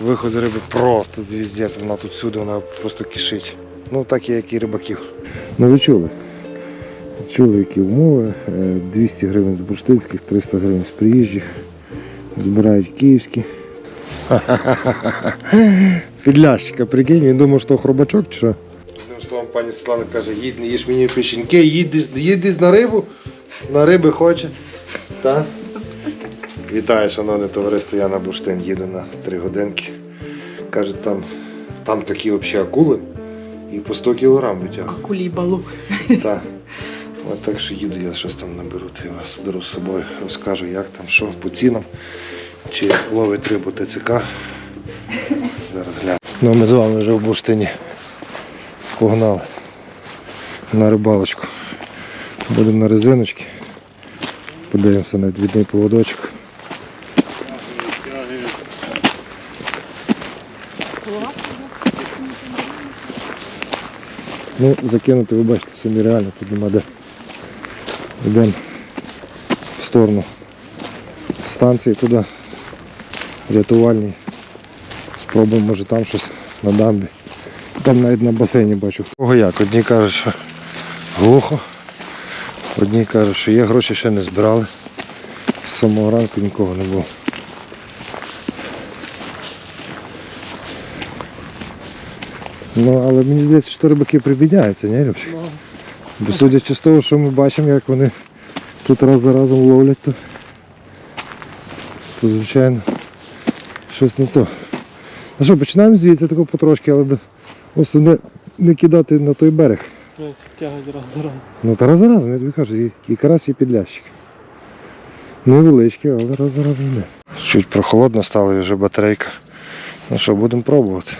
Виходи риби просто звіздець, вона тут всюди, вона просто кишить. Ну так і як і рибаків. Ну ви чули? Чули, які умови. Е, 200 гривень з бурштинських, 300 гривень з приїжджих. Збирають київські. Підлящика, прикинь, він думав, що хробачок чи що? Одним словом, пані Світлана каже, їдь, не їж мені печінки, їдь, їдь на рибу, на риби хоче. Так? Вітаю, шановне товариство, я на бурштин їду на 3 годинки. Каже, там, там такі взагалі акули і по 100 кілограм витягнуть. Кулібалу. Так. От так що їду, я щось там наберу, я вас беру з собою, розкажу, як там, що по цінам, чи ловить рибу ТЦК. Зараз гляну. Ну, ми з вами вже в бурштині погнали на рибалочку. Будемо на резиночки. Подивимося на відвідний поводочок. Ну, закинути, ви бачите, самі реально тут нема де. Йдемо в сторону станції туди, рятувальній. Спробуємо, може там щось на дамбі. Там навіть на басейні бачу. Кого як? Одні кажуть, що глухо, одні кажуть, що є гроші ще не збирали. З самого ранку нікого не було. Ну, але мені здається, що рибаки прибідняються, ні, Любчик? Бо судячи з того, що ми бачимо, як вони тут раз за разом ловлять, то, то звичайно щось не то. Ну що, починаємо звідси тако потрошки, але до- основне не кидати на той берег. Тягать раз за раз. Ну та раз за разом, я тобі кажу, і, і карась, і підлящик. Невеличкий, але раз за разом йде. Чуть прохолодно стало і вже батарейка. Ну що, будемо пробувати.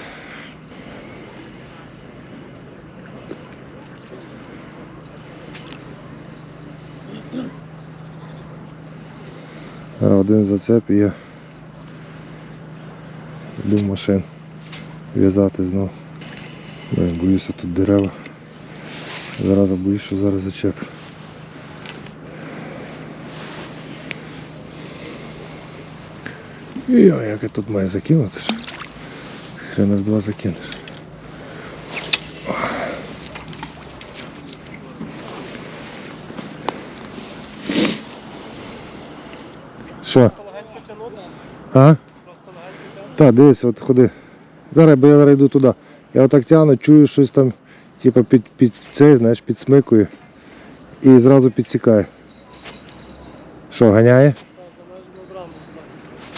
Один зацеп і я машин в'язати знову. Боюся тут дерева. Зараз боюсь, що зараз зачеп. Йо, як я тут маю закинути. Хрена з два закинеш. Що? А? Так, дивись, от ходи. Зараз, бо я йду туди. Я отак тягну, чую щось там, типу під, під цей, знаєш, підсмикую. І зразу підсікаю. Що, ганяє?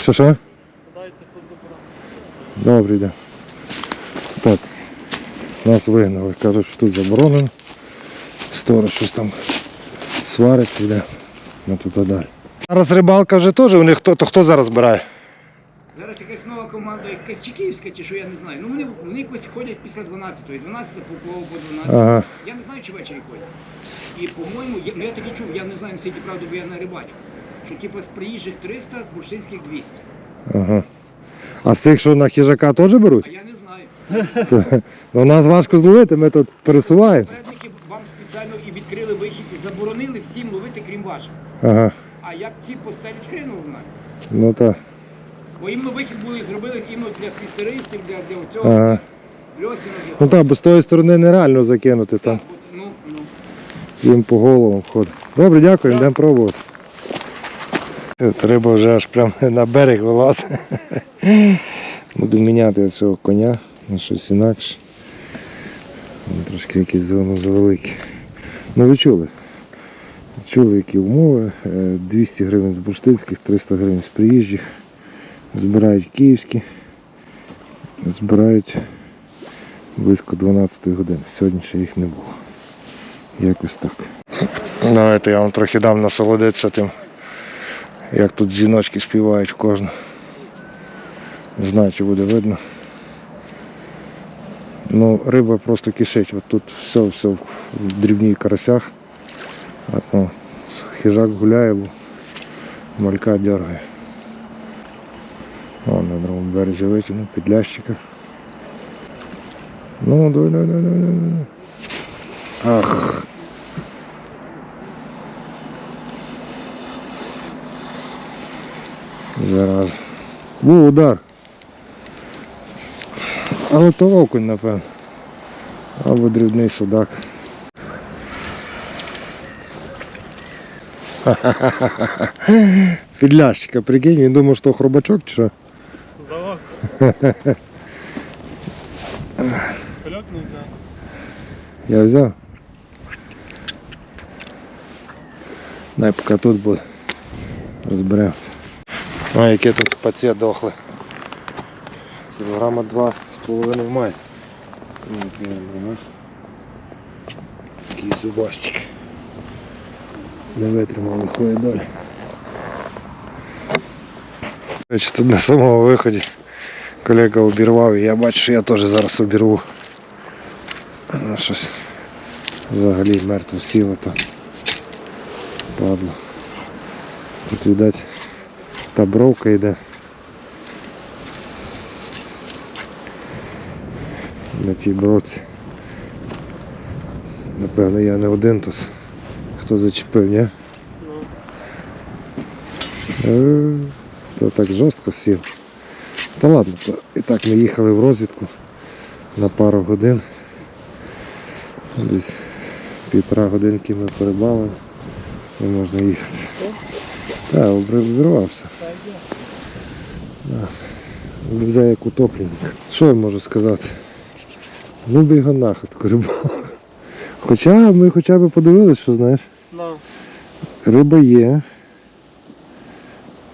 Що що? Тут. Добре, йде. Так. Нас вигнали. Кажуть, що тут заборонено. Сторож щось там свариться, йде. Ми туди далі. Зараз рибалка вже теж, у них хто, то хто зараз збирає? Зараз якась нова команда, якась Чеківська чи що, я не знаю. Ну вони, вони якось ходять після 12-ї, 12 поплаву по 12. Ага. Я не знаю, чи ввечері ходять. І, по-моєму, я, ну, я таки чув, я не знаю, наскільки правду, бо я не рибачу. Що типу з приїжджих 300, з бурштинських 200. Ага. А з цих, що на хижака теж беруть? А я не знаю. То, ну, нас важко зловити, ми тут пересуваємося. Попередники вам спеціально і відкрили вихід, і заборонили всім ловити, крім ваших. Ага. А як ці постелять хрену знає. Ну так. Бо іменно вихід були зробили іменно для фістеристів, для, для цього, Ага. льосів. Ну так, бо з тої сторони нереально закинути там. Так, от, ну, ну. Їм по головам ходить. Добре, дякую, йдемо пробувати. От Риба вже аж прямо на берег вилазить. Буду міняти цього коня на щось інакше. Трошки якийсь воно завеликий. Ну ви чули? Чули, які умови. Е, 200 гривень з бурштинських, 300 гривень з приїжджих. Збирають київські. Збирають близько 12 години. Сьогодні ще їх не було. Якось так. Давайте я вам трохи дам насолодитися тим, як тут дзвіночки співають в кожну. Не знаю, чи буде видно. Ну, риба просто кишить. От тут все, все в дрібній карасях. А, ну, хижак гуляє, малька дергає. О, на другому березі витягнув підлящика. Ну, давай, давай, давай, давай, давай. Ах. Зараз. Був удар. Але то окунь, напевно. Або дрібний судак. Фідлящика, прикинь, він думав, що хробачок чи що? Давай. Кольок не взяв. Я взяв. Дай поки тут буде. Розберемо. А яке тут паці дохли. Кілограма два з половиною має. Ну, от, ага. Такий зубастик. Не витримав лихої долі. Тут на самому виході колега обірвав і я бачу, що я теж зараз обірву. А, щось взагалі мертво сіло то. Падло. Тут, видать, та бровка йде. На тій бровці. Напевно, я не один тут. Хто зачепив, ні? Ну, Е, То так жорстко сів. Та ладно, то і так ми їхали в розвідку на пару годин. Десь півтора годинки ми перебали і можна їхати. Так, обірвався. є. Як утопленник. Що я можу сказати? Ну його нахід рибалку. Хоча ми хоча б подивилися, що знаєш, Ну, риба є.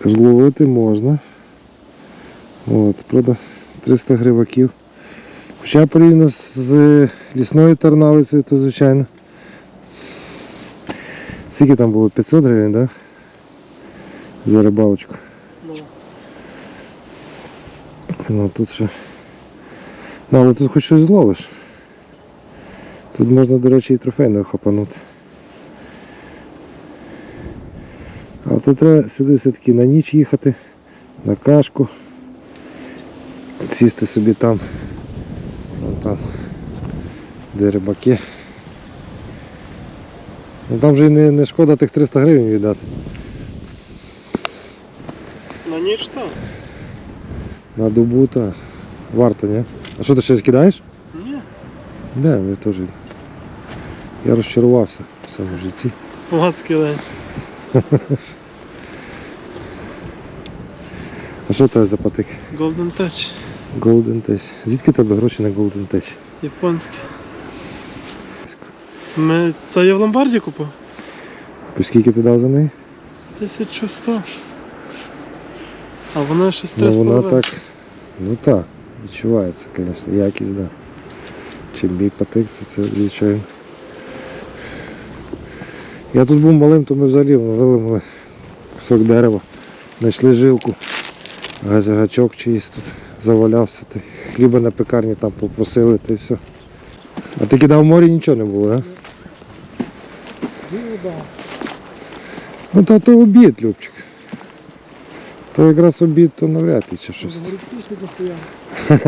Зловити можна. От, правда, 300 гриваків. Хоча порівняно з лісною тарналицею, то звичайно. Скільки там було? 500 гривень, так? Да? За рибалочку. ну. Ну тут ще. Ну, але тут хоч щось зловиш. Тут можна, до речі, і трофейного хапанути. Але треба сюди все-таки на ніч їхати, на кашку. Сісти собі там. Вон там, де рибаки. Ну там вже й не, не шкода тих 300 гривень віддати. На ніч то? На добу то варто, ні? А що ти ще кидаєш? Ні. Да, я теж. Я розчарувався в цьому житті. Матки лень. А що це за патик? Golden Touch. Golden Tech. Звідки тебе гроші на Golden Tech? Японський. Ми... Це я в ломбарді купив? По скільки ти дав за неї? 1100. А вона щось Ну вона так. Ну так, відчувається, звісно, якість, да. Чим мій патик, це, це звичайно. Я тут був малим, то ми взагалі вилимали кусок дерева, знайшли жилку, гачок чиїсь тут завалявся. Та й хліба на пекарні там попросили та й все. А ти кидав в морі нічого не було, так? Ну та то обід, Любчик. То якраз обід, то навряд чи щось.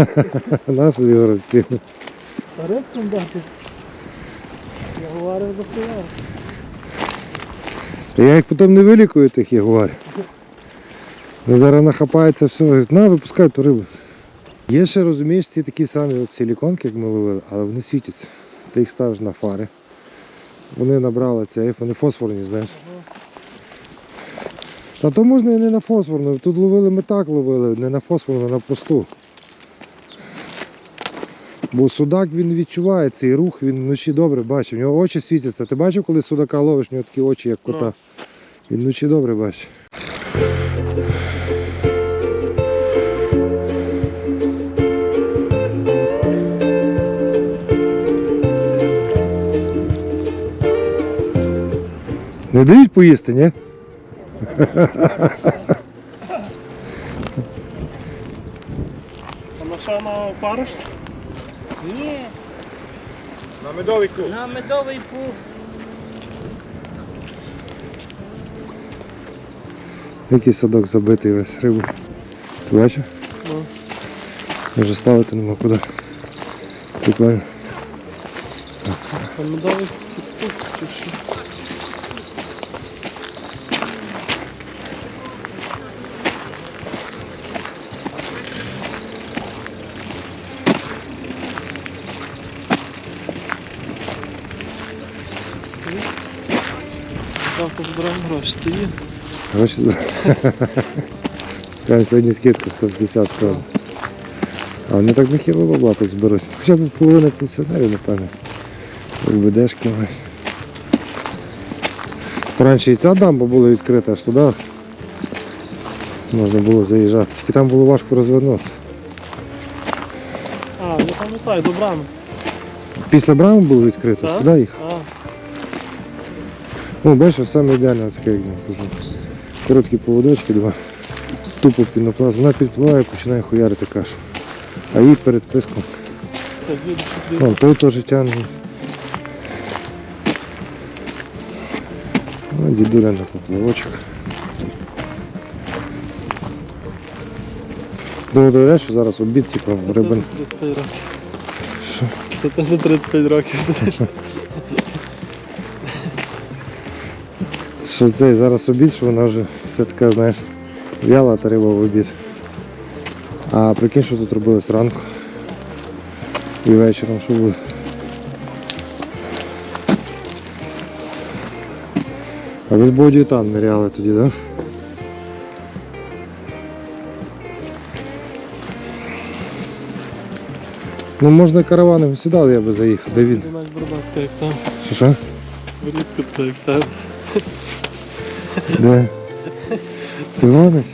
Наш Ігор всі. Рибком дати. Я говорив. Та я їх потім не вилікую, тих ягуарів. Зараз нахапаються все, говорять, на, випускай ту рибу. Є ще, розумієш, ці такі самі от силіконки, як ми ловили, але вони світяться. Ти їх ставиш на фари. Вони набрали цей, вони фосфорні, знаєш. Та то можна і не на фосфорну. Тут ловили ми так ловили, не на фосфорну, а на просту. Бо судак він відчуває цей рух, він вночі добре бачить. У нього очі світяться. Ти бачив, коли судака ловиш, у нього такі очі, як кота. Він вночі добре бачить. Не дають поїсти, ні? А на що на париш? Ні, На медовий медовику. на медовий пух. Який садок забитий весь рибу. Ти бачив? Ну. Вже ставити нема куди. Прикольно. А медовий кіспук чи завтра збираємо гроші. Ти є? Гроші. Там сьогодні скидка 150 справді. А вони так нехило бабла тут зберуть. Хоча тут половина пенсіонерів, напевне. УБДшки раніше і ця дамба була відкрита, аж туди можна було заїжджати. Тільки там було важко розвернутися. А, не пам'ятаю, до брами. Після брами було відкрито, Так? туди їх. Ну, бачиш, саме ідеально таке, як кажу. Короткі поводочки, два. Тупо пінопласт. Вона підпливає, починає хуярити кашу. А їй перед писком. це. Вон, той теж тягне. Ну, дідуля на поплавочок. Думаю, довіряєш, що зараз обід, типу, Це ти рибин. за 35 років. Що? Це за 35 років Що цей зараз обід, що вона вже все така, знаєш, в'яла та риба в обід. А прикинь, що тут робили зранку. І вечором що буде. А ви з там ниряли тоді, так? Да? Ну можна караваном сюди, я би заїхав, де він. Що що? Влітку така, як там. Де? Ти гониш?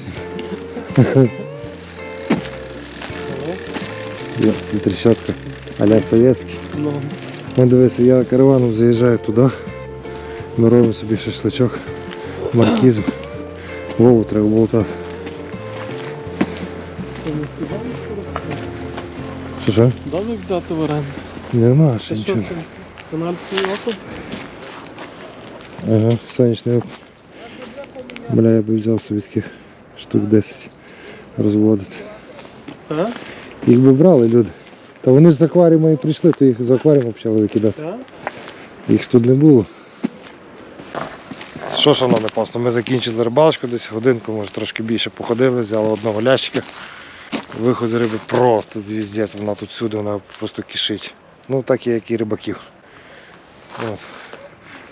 Я, це трещотка. Аля совєтський. Ну, Ну дивися, я караваном заїжджаю туди. Ми робимо собі шашличок, маркізу. Вову треба болтати. ти не встигав Що що? Домик взяти в оренду. Нема ще Це що нічого. це? Канадський округ? Ага, сонячний оп. Бля, я би взяв собі таких штук 10 розводити. А? Їх би брали люди. Та вони ж з акваріуму і прийшли, то їх з акваріуму почали викидати. А? Їх тут не було. Що, шановне панство, ми закінчили рибалочку десь годинку, може трошки більше походили, взяли одного лящика. Виходи риби просто звіздець, вона тут всюди, вона просто кишить. Ну так і як і рибаків. От.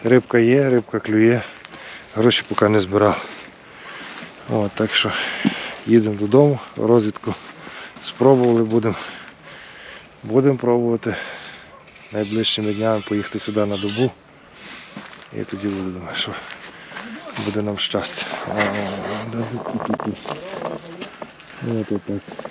Рибка є, рибка клює, гроші поки не збирав. От, так що їдемо додому, розвідку спробували, будемо будемо пробувати найближчими днями поїхати сюди на добу. І тоді буду думаю, що буде нам щастя. От отак.